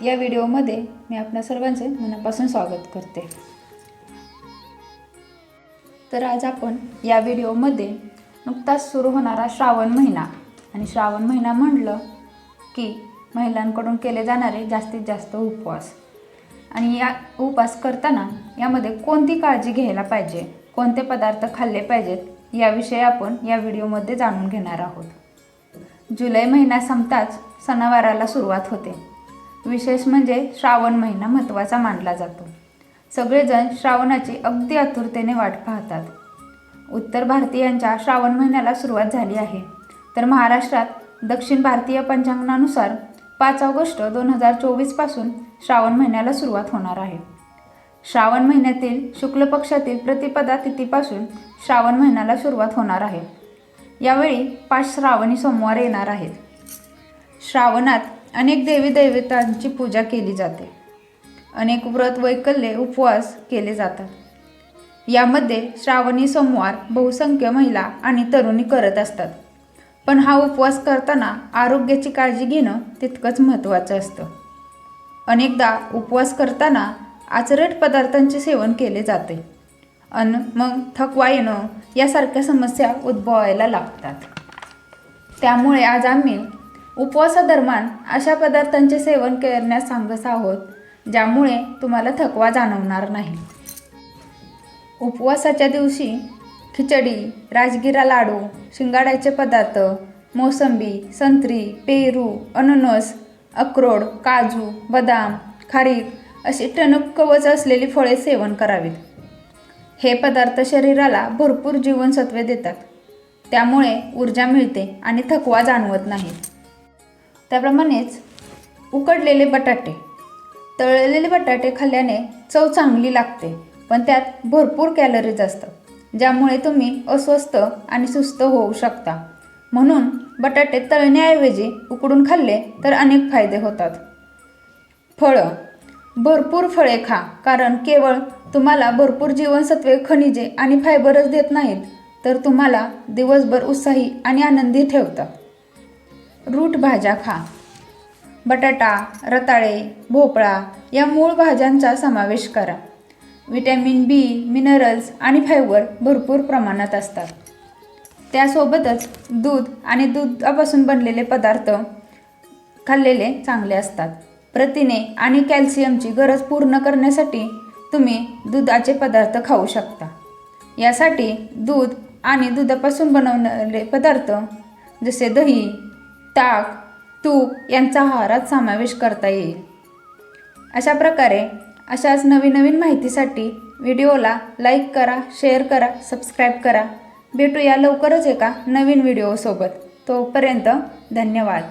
या व्हिडिओमध्ये मी आपल्या सर्वांचे मनापासून स्वागत करते. तर आज आपण या व्हिडिओमध्ये नुकताच सुरू होणारा श्रावण महिना आणि श्रावण महिना म्हटलं की महिलांकडून केले जाणारे जास्तीत जास्त उपवास. आणि या उपवास करताना यामध्ये कोणती काळजी घ्यायला पाहिजे? कोणते पदार्थ खाल्ले पाहिजेत? याविषयी आपण या व्हिडिओमध्ये जाणून घेणार आहोत. जुलै महिना संपताच सणावाराला सुरुवात होते. विशेष म्हणजे श्रावण महिना महत्त्वाचा मानला जातो. सगळेजण श्रावणाची अगदी आतुरतेने वाट पाहतात. उत्तर भारतीयांच्या श्रावण महिन्याला सुरुवात झाली आहे. तर महाराष्ट्रात दक्षिण भारतीय पंचांगणानुसार पाच ऑगस्ट दोन हजार चोवीसपासून श्रावण महिन्याला सुरुवात होणार आहे. श्रावण महिन्यातील शुक्ल पक्षातील प्रतिपदा तिथीपासून श्रावण महिन्याला सुरुवात होणार आहे. यावेळी पाच श्रावणी सोमवार येणार आहेत. श्रावणात अनेक देवी देवतांची पूजा केली जाते. अनेक व्रत वैकल्ये उपवास केले जातात. यामध्ये श्रावणी सोमवार बहुसंख्य महिला आणि तरुणी करत असतात. पण हा उपवास करताना आरोग्याची काळजी घेणं तितकंच महत्त्वाचं असतं. अनेकदा उपवास करताना आचरट पदार्थांचे सेवन केले जाते. अन मग थकवा येणं यासारख्या समस्या उद्भवायला लागतात. त्यामुळे आज आम्ही उपवासादरम्यान अशा पदार्थांचे सेवन करण्यास सांगत आहोत ज्यामुळे तुम्हाला थकवा जाणवणार नाही. उपवासाच्या दिवशी खिचडी राजगिरा लाडू शिंगाड्याचे पदार्थ मोसंबी संत्री पेरू अननस अक्रोड काजू बदाम खारीक अशी टणक कवच असलेली फळे सेवन करावीत. हे पदार्थ शरीराला भरपूर जीवनसत्वे देतात. त्यामुळे ऊर्जा मिळते आणि थकवा जाणवत नाही. त्याप्रमाणेच उकडलेले बटाटे. तळलेले बटाटे खाल्ल्याने चव चांगली लागते पण त्यात भरपूर कॅलरीज असतात ज्यामुळे तुम्ही अस्वस्थ आणि सुस्त होऊ शकता. म्हणून बटाटे तळण्याऐवजी उकडून खाल्ले तर अनेक फायदे होतात. फळं. भरपूर फळे खा कारण केवळ तुम्हाला भरपूर जीवनसत्वे खनिजे आणि फायबरच देत नाहीत तर तुम्हाला दिवसभर उत्साही आणि आनंदी ठेवतात. रूट भाज्या खा. बटाटा रताळे भोपळा या मूळ भाज्यांचा समावेश करा. विटॅमिन बी मिनरल्स आणि फायबर भरपूर प्रमाणात असतात. त्यासोबतच दूध आणि दुधापासून बनलेले पदार्थ खाल्लेले चांगले असतात. प्रथिने आणि कॅल्शियमची गरज पूर्ण करण्यासाठी तुम्ही दुधाचे पदार्थ खाऊ शकता. यासाठी दूध आणि दुधापासून बनवलेले पदार्थ जसे दही ताक तूप यांचा आहारात समावेश करता येईल. अशा प्रकारे अशाच नवीन नवीन माहितीसाठी व्हिडिओला लाईक करा शेअर करा सबस्क्राईब करा. भेटूया लवकरच एका नवीन व्हिडिओसोबत. तोपर्यंत धन्यवाद.